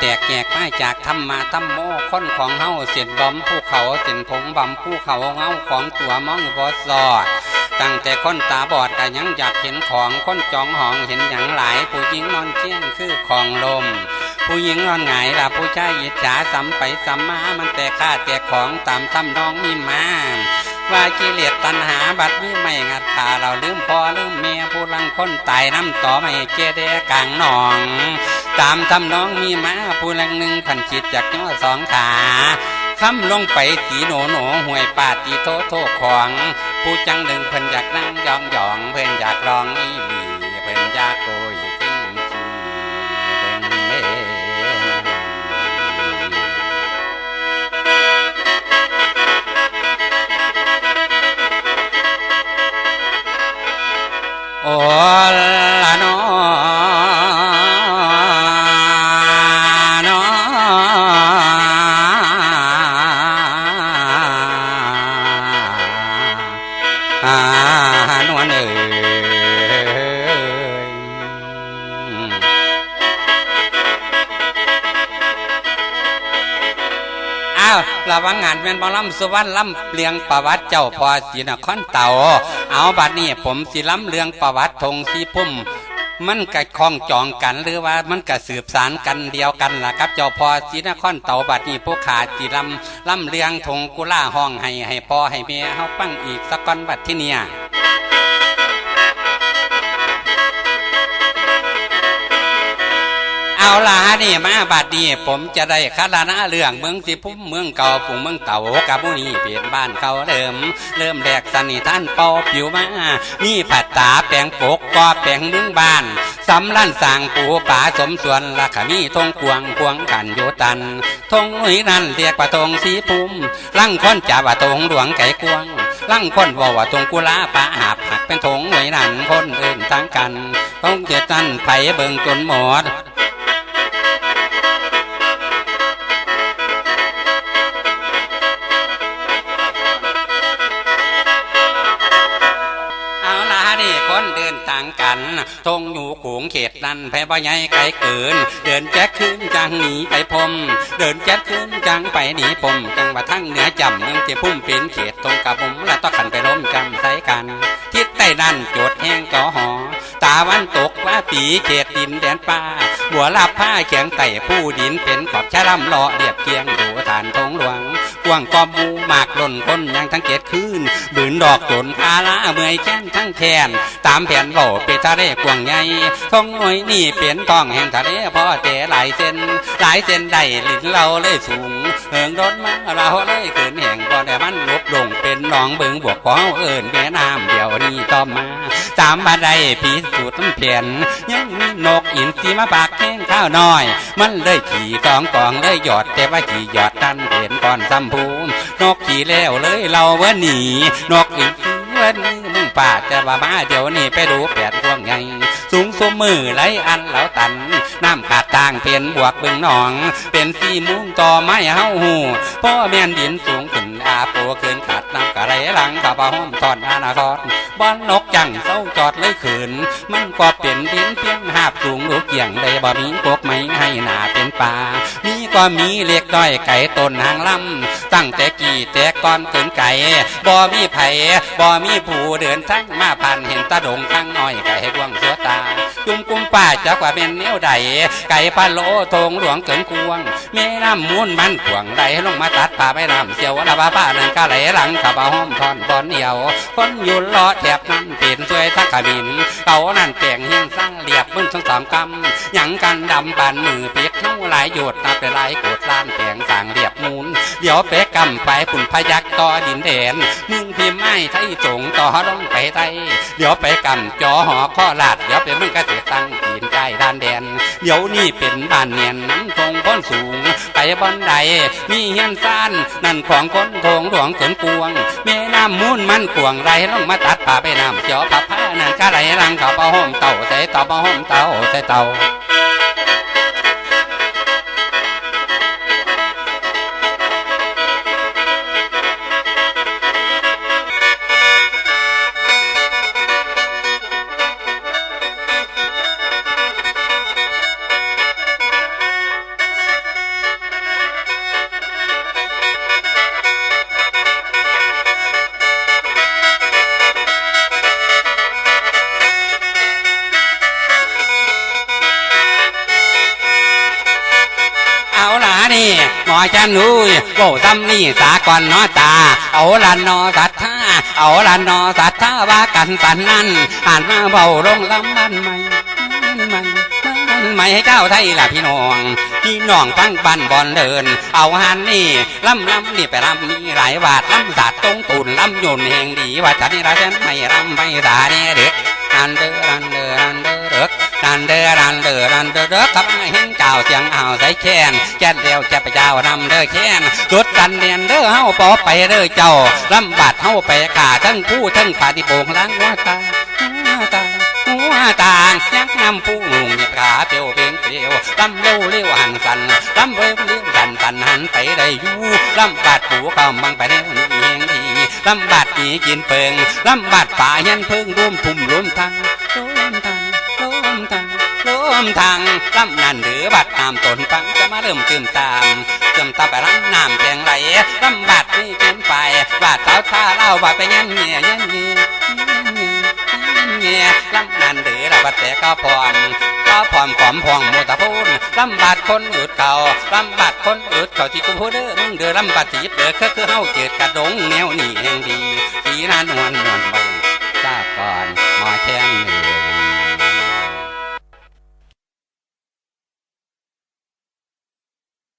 แตกแยกไม้จากธรรมาธรรมโมคนของเฮาเสียนบอมภูเขาเสียนผงบำภูเขาเงาของตัวมองบอสอดตั้งแต่คนตาบอดก็ยังอยากเห็นของคนจองหองเห็นอย่างหลาย ผู้หญิงนอนเชี่ยงคือของลม ผู้หญิงนอนหงายละผู้ชายอิจฉาซ้ำไปซ้ำมามันแต่ค่าแต่ของตามทำนองมีมาว่ากิเลสตัณหาบัดนี้ไม่งัดขาเราลืมพ่อลืมเมียผู้ลังคนตายน้ำต่อไม่เกเดกลางหนอง ตามทำน้องมีมาผู้ลังหนึ่งพันจิตจากย่อสองขาคำลงไปตีโหนโหนห่วยปาตีโทโทของ ผู้จังหนึ่งเพิ่นอยากนั่งยองยองเพิ่นอยากลองอีบี ระวังงานแม่นบอลำสุวรรณลำเลียงประวัติเจ้าพอศรีนครเต่า เอาบัดนี้ผมสิล้ำเลียงประวัติธงสีพุ่มมันกะคล้องจองกันหรือว่ามันกะสืบสารกันเดียวกันล่ะครับ เจ้าพอศรีนครเต่าบัดนี้ผู้ขาดสีลำล้ำเลียงธงกุล่าห้องให้ให้พอให้เมียเฮาปั้งอีกสักก้อนบัดที่เนี่ย เอาล่ะนี่มาบัดนี้ผมจะได้คารานะเรื่องเมืองสิพุ่มเมืองเก่าปุ่งเมืองเต่ากับมุนีเปลี่ยนบ้านเขาเริ่ม เริ่มแรกสนิท่านเป่าผิวมานี่ผัดตาแปลงปกก็แปลงเมืองบ้านสำลั่นสั่งปูป่าสมส่วนละขมีทงกวงกวงกันโยตันทงหนุยนั่นเรียกว่าทงสีพุ่มลั่งคนจับว่าทงหลวงไก่กวงลั่งคนว่าว่าทงกุลาปะหาบหักเป็นทงหนุยนั่นคนอื่นตั้งกันทงเจตันไผ่เบิงจนหมดางกันทงอยู่ขูงเขตนั้นแพ้บ่ใหญ่ไกลเกิน เดินแจ๊กขึ้นจังหนีไปพม เดินแจ๊กขึ้นจังไปหนีพมจังว่าทั้งเหนือจำเมืองที่พุ่มเป็นเขตตรงกับผมและต้องขันไปล้มจำใส่กัน ทิศใต้นั่นโจดแห้งจอหอ ตาวันตกว่าปีเขตดินแดนป่าบัวลับผ้าเขียงไต่ผู้ดินเป็นขอบชะลำเลาะเรียบเคียงดูฐานทงหลวง กวางกอมมูหมากหล่นคนยังทั้งเกตคืนบืนดอกจนพาละเมื่อยแค้นทั้งแขนตามแผนโบเปทะเลกวางใหญ่ทงหน่อยนี่เปลี่ยนท้องแห่งทะเลพอแต่หลายเส้น หลายเส้นได้ลิ้นเราเลยสูงเหิงรถมาเราเลยขืนแห่งบ่ได้มันลบลงเป็นหนองเบิงบวกขอเอิญแม่น้ำเดี๋ยวนี้ต่อมา ตามบันไดผีสูตรต้นเพียนยังมีนกอินทรีมาปากแข้งข้าวน้อย มันเลยขี่กองกองเลยหยอดแต่ว่าขี่หยอดดันเห็นก่อนซ้ำูนนกขี่แล้วเลยเราว่าหนีนกอินทรีวันนี้มึงป่าจะว่ามาเดี๋ยวนี้ไปดูแปดพวงไงสูงสมมือไหลอันเหลาตันน้ำขาดทางเป็นบวกบึงหนอง เป็นสีมุ้งต่อไม้เฮาหูพ่อแม่นดินสูงขึ้นอาโปขึ้นขาดน้ำกระไรหลังขับห้อมตอนอนาคตบอนนกจังเศร้าจอดเลยขืน มันก็เป็นดินเพียงหาบสูงลูกเกี่ยงได้บ่มีพวกไม้ให้หนาเป็นป่ามีก็มีเล็กน้อยไก่ต้นหางลำ ตั้งแต่กี่แต่ก่อนขึ้นไก่บ่มีไผ่บ่มีผู้เดินทั้งมาผ่านเห็นตาดงทั้งน้อยไก่ดวางสัวตา จุ่มกุมป้าจักว่าเป็นแนวใดไก่ปลาโลทงหลวงเกินกวงแม่น้ำมูลมันขวงไหลลงมาตัดป่าไปน้ำเสียวละบ้าป้านั่นก็ไหลหลังขับเอาห้อมทอนบอนเดียว คนอยู่เลาะแถบนั้นเป็นสวยทักขบินเขานั่นแปลงเฮียงสร้างเรียบมึนทั้งสามกำหยังกันดำบานมือเปียกเท่าหลายโยดนับไปหลายโกดล้านแปลงสร้างเรียบมูลเดี๋ยวเป๊กกำไปปุ่นพยักต่อดินแดนมึงพิมพ์ไม่ไทยจงต่อลงไปไทยเดี๋ยวไปกำจอหอข้อลาดเดี๋ยวไปมึงก็เสียตั้งตีนใกล้ด้านแดนเดี๋ยวนี้เป็นบ้านเนียนน้ำทงพ้นสูง ไปบอนใดมีเฮียนซ่านนั่นของคนทงหลวงเกินกวงแม่น้ำมูลมันกวงไรลงมาตัดป่าไปน้ำเจียวผ้าผ้านั่นก็ไรลังกับเอาห้อมเต่าใส่ต่อเอาห้อมเต่าใส่เต่า หมอแค่นุยโบซ้ำนี่สากอนนอตา เอาละนนอสัทธาเอาละนนอสัทธาว่ากันสันนั่นอ่านมาเบาลงลำมันไม่ไม่ไม่ให้เจ้าไทยล่ะพี่น้อง พี่น้องฟังบันบอลเดิน เอาหันนี่ลำลำนี่ไปลำมีหลายบาทลำสาดตรงตูนลำยนแห่งดีว่าจะนี่ราฉันไม่ลำไม่สาเนี่ยเด็กรันเดอรันเดอรันเดอ เด็กรันเดอรันเดอรันเดอเด็กกับเห็นเจ้าเสียงเอาใส่แค้นแค้นเดียวจะไปเจ้านำเด้อแค้นจุดกันเดียนเด้อเฮาปอไปเด้อเจ้าลำบาดเฮาไปกาทั้งผู้ทั้งปฏิโบงล้างว่าตาว่าตาหัวตางยักนำผู้หนุ่มเหยียบขาเปียวเพียงเปียวลำเร็วเร็วหันสันลำเร็วเร็วสันสันหันไปได้อยู่ลำบาดปูกำบังไปแนวนี้เองดีลำบาดปีกินเปิงลำบาดป่ายันเพิ่งร่วมทุ่มร่วมทางร่วมทาง ทางร่วมทางลำนั่นหรือบัดตามตนฟังจะมาเริ่มตื่มตามเติมตาไปรังน้ำแกงไหลลำบาดนี่กินไปบาดสาวท่าเล่าบาดไปยันเงียยันเงียยันเงียเงี้ยลำนันหรือระบัดแต่ก็พร้อมก็พร้อมขอมพองมูตะพูนลำบาดคนอืดเก่าลำบาดคนอืดเก่าที่กูพูดเด้อมึงเดือลำบาดจีบเด้อคือคือเฮาเกิดกระดงแนวนี่แห่งดีปีนั้นวลนวลเบิ่งทราบก่อนหมอแค้นหนึ่ง